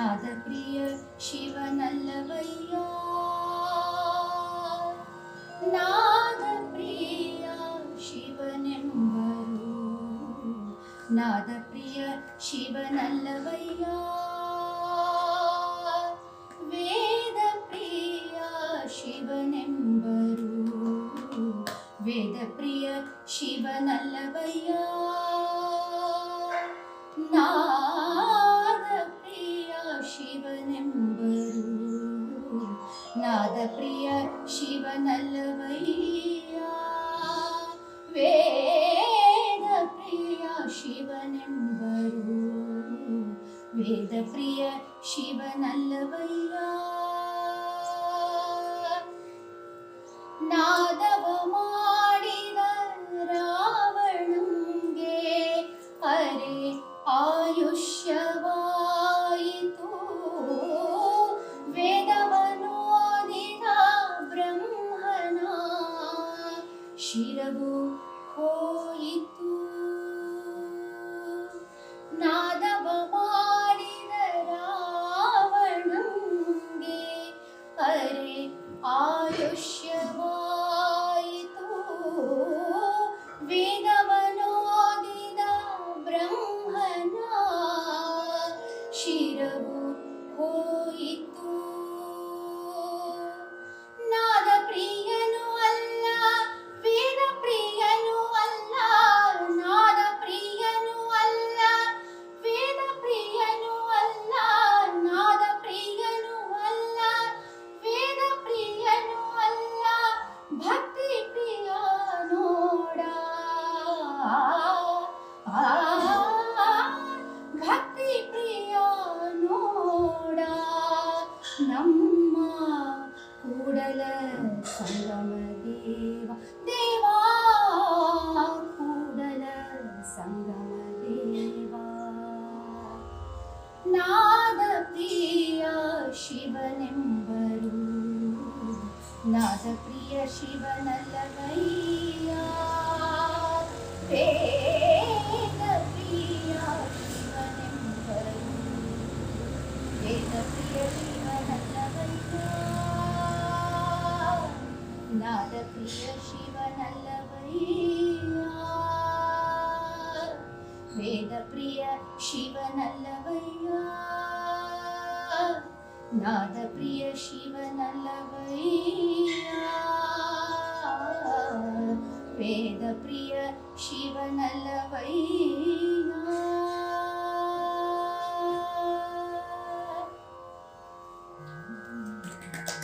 ನಾದಪ್ರಿಯ ಶಿವನಲ್ಲವಯ್ಯ ನಾದಪ್ರಿಯ ಶಿವನೆಂಬರು ನಾದಪ್ರಿಯ ಶಿವನಲ್ಲವಯ್ಯ ವೇದಪ್ರಿಯ ಶಿವನೆಂಬರು ವೇದಪ್ರಿಯ ಶಿವನಲ್ಲವಯ್ಯ ನಾ राधप्रिय शिवनल्लव वेदप्रिया शिवनेम्बरु वेदप्रिय शिवनल्लव्या ಶಿರವು ಹೋಯಿತು. ನಾದವ ಮಾಡಿದ ರಾವಣಂಗೆ ಅರೆ ಆಯುಷ್ಯವಾಯಿತು. ವೇದವನೋದಿದ ಶಿವನೆಂಬರು. ನಾದ ಪ್ರಿಯ ಶಿವನಲ್ಲವಯ್ಯ. ವೇದ ಪ್ರಿಯ ಶಿವನೆಂಬರು. ವೇದ ಪ್ರಿಯ ಶಿವನಲ್ಲವಯ್ಯ. ನಾದ ಪ್ರಿಯ ಶಿವನಲ್ಲವಯ್ಯ. ವೇದ ಪ್ರಿಯ ಶಿವನಲ್ಲವಯ್ಯ. दप्रिय शिवनल्लभे